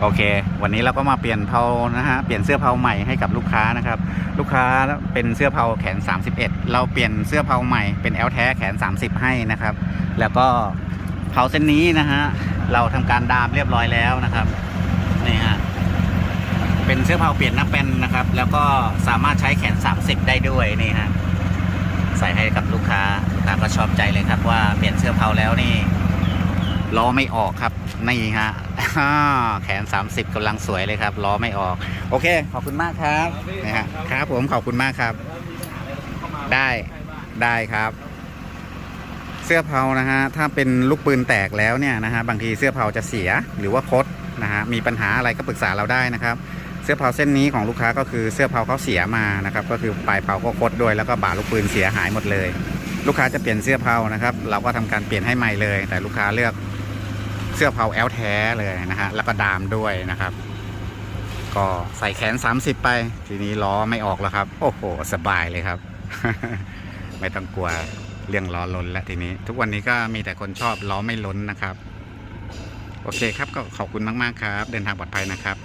โอเค วันนี้เราก็มาเปลี่ยนเพานะฮะ เปลี่ยนเสื้อเพาใหม่ให้กับลูกค้านะครับ ลูกค้าเป็นเสื้อเพาแขน 31 เราเปลี่ยนเสื้อเพาใหม่เป็นแอลแท้แขน 30 ให้นะครับ แล้วก็เพาเส้นนี้นะฮะ เราทำการดามเรียบร้อยแล้วนะครับ นี่ฮะ เป็นเสื้อเพาเปลี่ยนน้าเป็นนะครับ แล้วก็สามารถใช้แขน 30 ได้ด้วยนี่ฮะ ใส่ให้กับลูกค้า ลูกค้าก็ชอบใจเลยครับว่าเปลี่ยนเสื้อเพาแล้วนี่ ล้อไม่ออกครับนี่ฮะอ่าแขน 30กำลังสวยเลยครับล้อไม่ออก โอเค ขอบคุณมากครับนะฮะครับผมขอบคุณมากครับ ได้ได้ครับ เสื้อเพานะฮะถ้าเป็นลูกปืนแตกแล้วเนี่ยนะฮะบางทีเสื้อเพาจะเสียหรือว่าคดนะฮะมีปัญหาอะไรก็ปรึกษาเราได้นะครับ เสื้อเพาเส้นนี้ของลูกค้าก็คือเสื้อเพาเขาเสียมานะครับ ก็คือปลายเพาก็คดด้วยแล้วก็บ่าลูกปืนเสียหายหมดเลย ลูกค้าจะเปลี่ยนเสื้อเพานะครับ เราก็ทำการเปลี่ยนให้ใหม่เลย แต่ลูกค้าเลือก เสื้อเผาแอลแท้เลยนะฮะ แล้วก็ดามด้วยนะครับ ก็ใส่แขน 30 ไป ทีนี้ล้อไม่ออกแล้วครับ โอ้โห สบายเลยครับ ไม่ต้องกลัวเรื่องล้อล้นแล้วทีนี้ ทุกวันนี้ก็มีแต่คนชอบล้อไม่ล้นนะครับ โอเคครับก็ขอบคุณมาก ๆ ครับ เดินทางปลอดภัยนะครับ